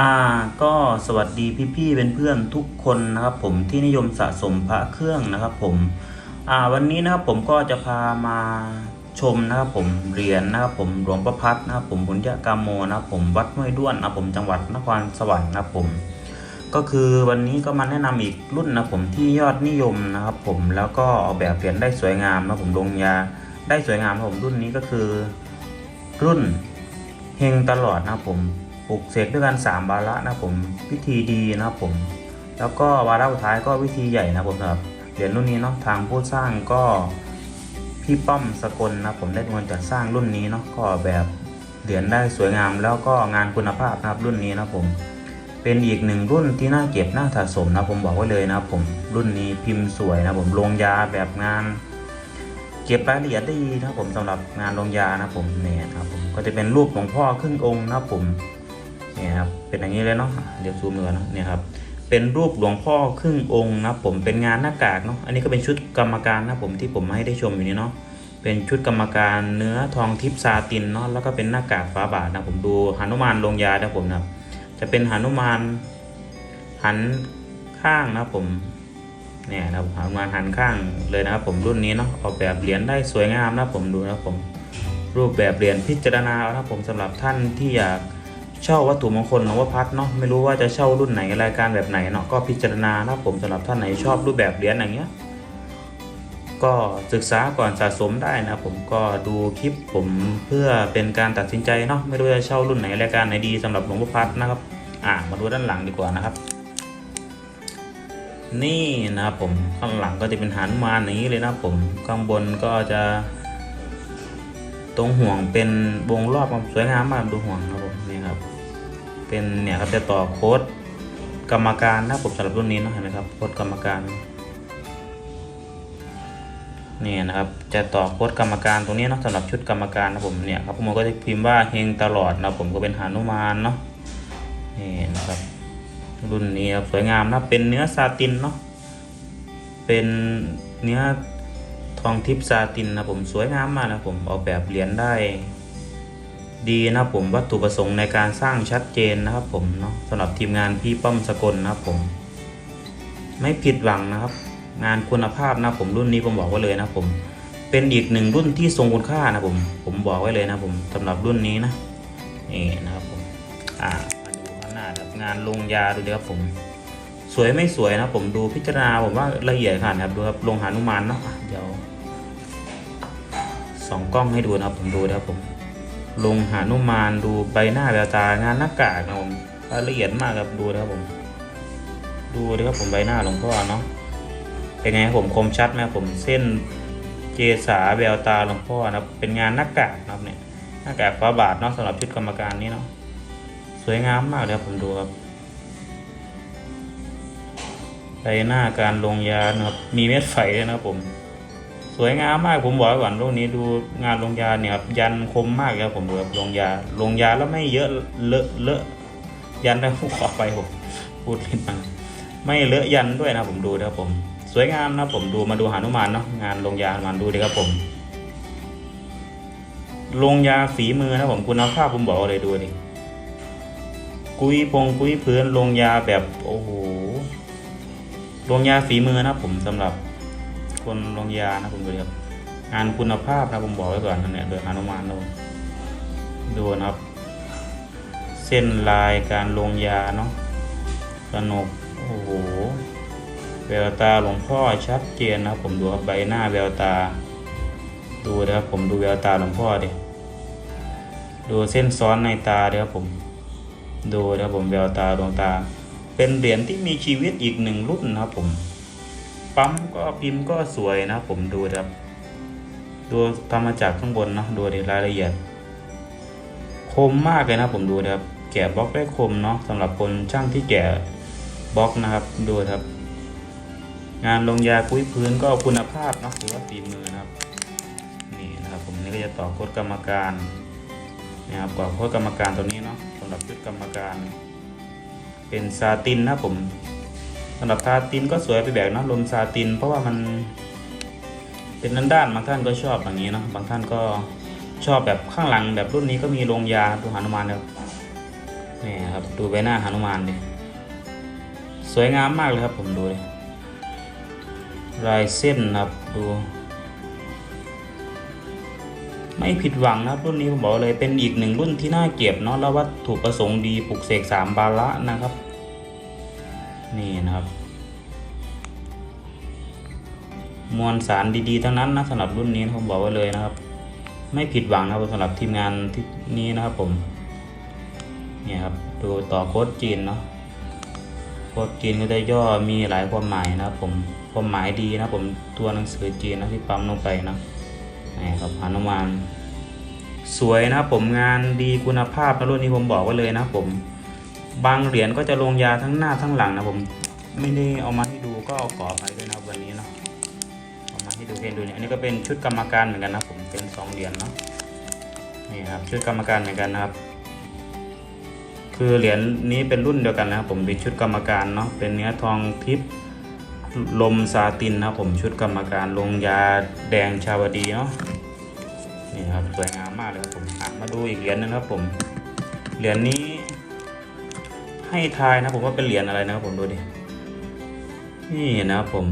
อ่าก็สวัสดีพี่ๆเป็นเพื่อนทุกคนนะครับผมที่นิยมสะสมพระเครื่องนะครับผมอ่าวันนี้นะครับผมก็จะพามาชมนะครับผมเหรียญนะครับผมหลวงประพัฒนะครับผมบุญญากามโมนะครับผมวัดห้วยด้วนนะครับผมจังหวัดนครสวรรค์นะครับผม ก็คือวันนี้ก็มาแนะนำอีกรุ่นนะครับผมที่ยอดนิยมนะครับผมแล้วก็ออกแบบเหรียญได้สวยงามนะครับผมลงยาได้สวยงามนะครับผมรุ่นนี้ก็คือ รุ่นเฮงตลอดนะครับผม ปลูกเสกด้วยกัน 3 วาระนะผมพิธีดีนะครับผม แล้วก็วาระสุดท้ายก็วิธีใหญ่นะผมสำหรับเหรียญรุ่นนี้เนาะทางผู้สร้างก็พี่ป้อมสกลนะผมได้เป็นคนจัดสร้างรุ่นนี้เนาะก็แบบเหรียญได้สวยงามแล้วก็งานคุณภาพนะครับรุ่นนี้นะผม เป็นอีกหนึ่งรุ่นที่น่าเก็บน่าสะสมนะผมบอกไว้เลยนะผมรุ่นนี้พิมพ์สวยนะผมลงยาแบบงาน เก็บรายละเอียดได้ดีนะผมสำหรับงานลงยานะผมเนี่ยครับผมก็จะเป็นรูปหลวงพ่อครึ่งองค์นะผม เนี่ยครับเป็นอย่างนี้เลยเนาะเดี๋ยวซูมเนื้อนะเนี่ยครับเป็นรูปหลวงพ่อครึ่งองค์นะผมเป็นงานหน้ากากเนาะอันนี้ก็เป็นชุดกรรมการนะผมที่ผมมาให้ได้ชมอยู่นี่เนาะเป็นชุดกรรมการเนื้อทองทิพซาตินเนาะแล้วก็เป็นหน้ากากฝาบาทนะผมดูหนุมานลงยานะผมนะครับจะเป็นหนุมานหันข้างนะผมเนี่ยนะครับหนุมานหันข้างเลยนะครับผมรุ่นนี้เนาะออกแบบเหรียญได้สวยงามนะผมดูนะผมรูปแบบเหรียญพิจารณาเอานะผมสำหรับท่านที่อยาก เช่าวัตถุมงคลหลวงพ่อพัดเนาะไม่รู้ว่าจะเช่ารุ่นไหนรายการแบบไหนเนาะก็พิจารณานะผมสำหรับท่านไหนชอบรูปแบบเหรียญอย่างเงี้ยก็ศึกษาก่อนสะสมได้นะผมก็ดูคลิปผมเพื่อเป็นการตัดสินใจเนาะไม่รู้จะเช่ารุ่นไหนรายการไหนดีสำหรับหลวงพ่อพัดนะครับ อ่ามาดูด้านหลังดีกว่านะครับ นี่นะครับผมข้างหลังก็จะเป็นหานุมานอย่างนี้เลยนะผมข้างบนก็จะ ตรงห่วงเป็นวงรอบความสวยงามมากดูห่วงครับผมนี่ครับ เป็นเนี่ยครับจะต่อโค้ดกรรมการนะผมสำหรับรุ่นนี้เนะเห็นไหมครับโค้ดกรรมการนี่นะครับจะต่อโค้ดกรรมการตรงนี้นะสำหรับชุดกรรมการนะผมเนี่ยครับผมก็จะพิมพ์ว่าเฮงตลอดนะผมก็เป็นหานุมานเนาะนี่นะครับรุ่นนี้ครับสวยงามนะเป็นเนื้อซาตินเนาะเป็นเนื้อทองทิพย์ซาตินนะผมสวยงามมากนะผมออกแบบเหรียญได้ ดีนะครับผมวัตถุประสงค์ในการสร้างชัดเจนนะครับผมเนาะสำหรับทีมงานพี่ป้อมสกลนะครับผม ไม่ผิดหวังนะครับ งานคุณภาพนะผมรุ่นนี้ผมบอกไว้เลยนะผม เป็นอีกหนึ่งรุ่นที่ทรงคุณค่านะผม ผมบอกไว้เลยนะผมสำหรับรุ่นนี้นะนี่นะครับผมอ่ามาดูข้างหน้าครับงานลงยาดูดิครับผม สวยไม่สวยนะผมดูพิจารณาผมว่าละเอียดขนาดครับดูครับลงหานุมานเนาะอะเดี๋ยวสองกล้องให้ดูนะครับผมดูนะครับผม ลงหานุมานดูใบหน้าแววตางานหน้ากากนะผมรายละเอียดมากครับดูนะครับผม ดูนะครับผมใบหน้าหลวงพ่อเนาะเป็นไงผมคมชัดไหมผมเส้นเกษาแววตาหลวงพ่อนะเป็นงานหน้ากากนะครับเนี่ยหน้ากากฟ้าบาทเนาะสำหรับชุดกรรมการนี้เนาะสวยงามมากเลยครับผมดูครับใบหน้าการลงยานะครับมีเม็ดไฟด้วยนะครับผม สวยงามมากผมบอกไว้ก่อนรูปนี้ดูงานลงยาเนี่ยครับยันคมมากครับผมดูครับลงยาลงยาแล้วไม่เยอะเลอะเลอะยันได้ขอไปผมพูดลิ้นมาไม่เลอะยันด้วยนะผมดูนะครับผม สวยงามนะผมดูมาดูหานุมานเนาะงานลงยาหนุมานดูดิครับผม ลงยาฝีมือนะผมคุณภาพผมบอกเลยดูดิกุยพงกุยพื้นลงยาแบบโอ้โหลงยาฝีมือนะผมสำหรับ คนลงยานะผมดูดิครับงานคุณภาพนะผมบอกไว้ก่อนนะเนี่ยโดยหานุมานเราดูนะครับ เส้นลายการลงยาเนาะสนุกโอ้โหแววตาหลวงพ่อชัดเจนนะครับผมดูครับใบหน้าแววตา ดูนะครับผมดูแววตาหลวงพ่อดิดูเส้นซ้อนในตาดิครับผม ดูนะครับผมแววตาดวงตา เป็นเหรียญที่มีชีวิตอีกหนึ่งรุ่นนะครับผม ปั๊มก็พิมพ์ก็สวยนะผมดูครับดูทำมาจากข้างบนเนาะดูในรายละเอียด คมมากเลยนะผมดูครับแกะบล็อกได้คมเนาะสำหรับคนช่างที่แกะบล็อกนะครับดูครับ งานลงยากุ้ยพื้นก็คุณภาพเนาะถือว่าฝีมือนะครับ นี่นะครับ ผมนี่ก็จะต่อโคดกรรมการนะครับกว่าโคดกรรมการตัวนี้เนาะสำหรับชุดกรรมการ เป็นซาตินนะผม สำหรับซาตินก็สวยไปแบบนะลมซาติน เพราะว่ามันเป็นด้านด้านๆบางท่านก็ชอบอย่างนี้เนาะบางท่านก็ชอบแบบข้างหลังแบบรุ่นนี้ก็มีลงยาตัวหานุมานครับนี่ครับดูใบหน้าหานุมานดิสวยงามมากเลยครับผมดูดิลายเส้นนะครับดู ไม่ผิดหวังนะครับรุ่นนี้ผมบอกเลยเป็นอีกหนึ่งรุ่นที่น่าเก็บเนาะแล้ววัตถุประสงค์ดีปลุกเสกสามบาละนะครับ นี่นะครับ มวลสารดีๆทั้งนั้นนะสำหรับรุ่นนี้ผมบอกไว้เลยนะครับ ไม่ผิดหวังนะครับสำหรับทีมงานที่นี้นะครับผมเนี่ยครับดูต่อโค้ดจีนเนาะโค้ดจีนก็จะย่อมีหลายความหมายนะครับผมความหมายดีนะครับผมตัวหนังสือจีนนะที่ปั๊มลงไปนะนี่ครับหนุมานสวยนะครับผมงานดีคุณภาพนะรุ่นนี้ผมบอกไว้เลยนะครับผม บางเหรียญก็จะลงยาทั้งหน้าทั้งหลังนะผมไม่ได้เอามาให้ดูก็เอาขอไปด้วยนะวันนี้เนาะเอามาให้ดูเห็นดูเนี่ยอันนี้ก็เป็นชุดกรรมการเหมือนกันนะผมเป็นสองเหรียญเนาะนี่ครับชุดกรรมการเหมือนกันนะครับ คือเหรียญนี้เป็นรุ่นเดียวกันนะครับผมเป็นชุดกรรมการเนาะเป็นเนื้อทองทิพย์ลมซาตินนะผมชุดกรรมการลงยาแดงชาวดีเนาะนี่ครับสวยงามมากเลยครับผมมาดูอีกเหรียญหนึงครับผมเหรียญนี้ ให้ทายนะผมว่าเป็นเหรียญอะไรนะครับผมดูดิ นี่นะครับผม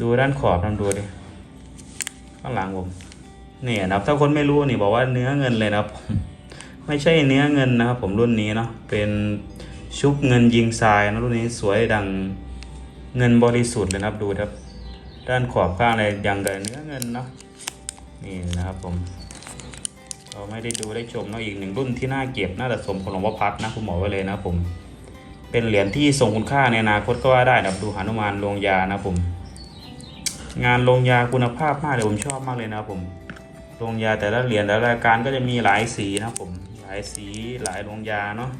ดูด้านขอบนะดูดิ ข้างหลังผมนี่นะครับถ้าคนไม่รู้นี่บอกว่าเนื้อเงินเลยนะครับผมไม่ใช่เนื้อเงินนะครับ ผมรุ่นนี้เนาะเป็นชุบเงินยิงทรายนะรุ่นนี้สวยดังเงินบริสุทธิ์เลยนะครับดูครับ ด้านขอบข้างอะไรอย่างกับเนื้อเงินเนาะนี่นะครับผม เราไม่ได้ดูได้ชมเนาะอีกหนึ่งรุ่นที่น่าเก็บน่าจะสมของหลวงพ่อพัดนะคุณหมอไว้เลยนะครับผม เป็นเหรียญที่ทรงคุณค่าในอนาคตก็ว่าได้นะครับดูหานุมานลงยานะครับผม งานลงยาคุณภาพมากเลยผมชอบมากเลยนะครับผมลงยาแต่ละเหรียญแต่ละรายการก็จะมีหลายสีนะครับผมหลายสีหลายลงยาเนาะ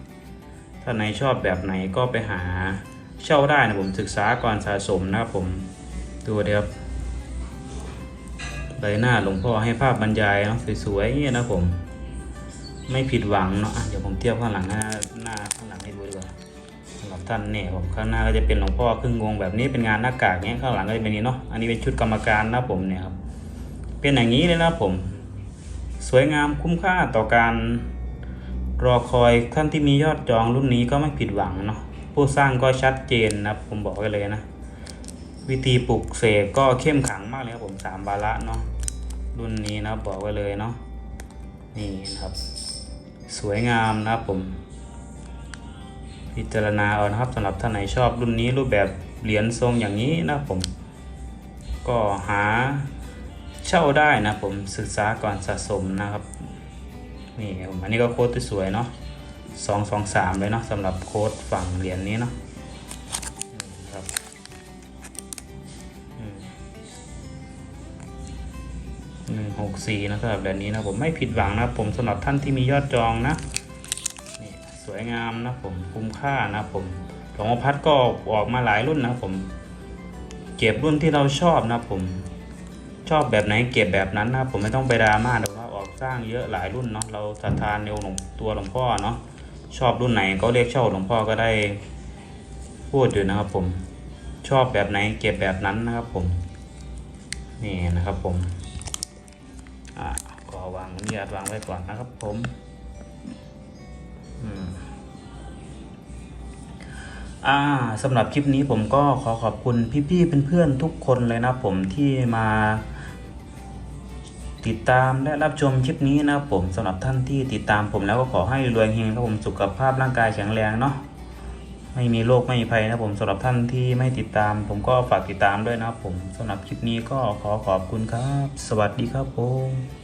ถ้าไหนชอบแบบไหนก็ไปหาเช่าได้นะผมศึกษาก่อนสะสมนะครับผมดูเดีครับ ใบหน้าหลวงพ่อให้ภาพบรรยายเนาะสวยๆอย่างเงี้ยนะผม ไม่ผิดหวังเนาะเดี๋ยวผมเทียบข้างหลังหน้าหน้าข้างหลังให้ดูดีกว่าสำหรับท่านเนี่ยผมข้างหน้าก็จะเป็นหลวงพ่อครึ่งวงแบบนี้เป็นงานหน้ากากเนี้ยข้างหลังก็จะเป็นนี้เนาะอันนี้เป็นชุดกรรมการนะผมเนี่ยครับเป็นอย่างนี้เลยนะผม สวยงามคุ้มค่าต่อการรอคอยท่านที่มียอดจองรุ่นนี้ก็ไม่ผิดหวังเนาะผู้สร้างก็ชัดเจนนะผมบอกไว้เลยนะ วิธีปลุกเสกก็เข้มขังมากเลยครับผมสามบาละเนาะ รุ่นนี้นะบอกไว้เลยเนาะนี่นะครับ สวยงามนะครับผม พิจารณาเอานะครับสำหรับท่านไหนชอบรุ่นนี้รูปแบบเหรียญทรงอย่างนี้นะผม ก็หาเช่าได้นะผมศึกษาก่อนสะสมนะครับนี่ผมอันนี้ก็โค้ดที่สวยเนาะสองสองสามเลยเนาะสำหรับโค้ดฝั่งเหรียญนี้เนาะ หนึ่งหกสี่นะสำหรับเหรียญนี้นะผมไม่ผิดหวังนะผมสำหรับท่านที่มียอดจองนะนี่สวยงามนะผมคุ้มค่านะผมหลวงพัดก็ออกมาหลายรุ่นนะผม เก็บรุ่นที่เราชอบนะผม ชอบแบบไหนเก็บแบบนั้นนะผมไม่ต้องไปดราม่าแต่ว่าออกสร้างเยอะหลายรุ่นเนาะเราศรัทธานในองค์หลวงตัวหลวงพ่อเนาะชอบรุ่นไหนก็เรียกเช่าหลวงพ่อก็ได้พูดอยู่นะครับผมชอบแบบไหนเก็บแบบนั้นนะครับผม นี่นะครับผม อ่าก็วางอนุญาตวางไว้ก่อนนะครับ ผมอ่าสำหรับคลิปนี้ผมก็ขอขอบคุณพี่ๆเพื่อนๆทุกคนเลยนะผมที่มาติดตามและรับชมคลิปนี้นะผมสำหรับท่านที่ติดตามผมแล้วก็ขอให้รวยเฮงครับผมสุขภาพร่างกายแข็งแรงเนาะ ไม่มีโรคไม่มีภัยนะผมสำหรับท่านที่ไม่ติดตาม ผมก็ฝากติดตามด้วยนะครับผมสำหรับคลิปนี้ก็ขอขอบคุณครับ สวัสดีครับผม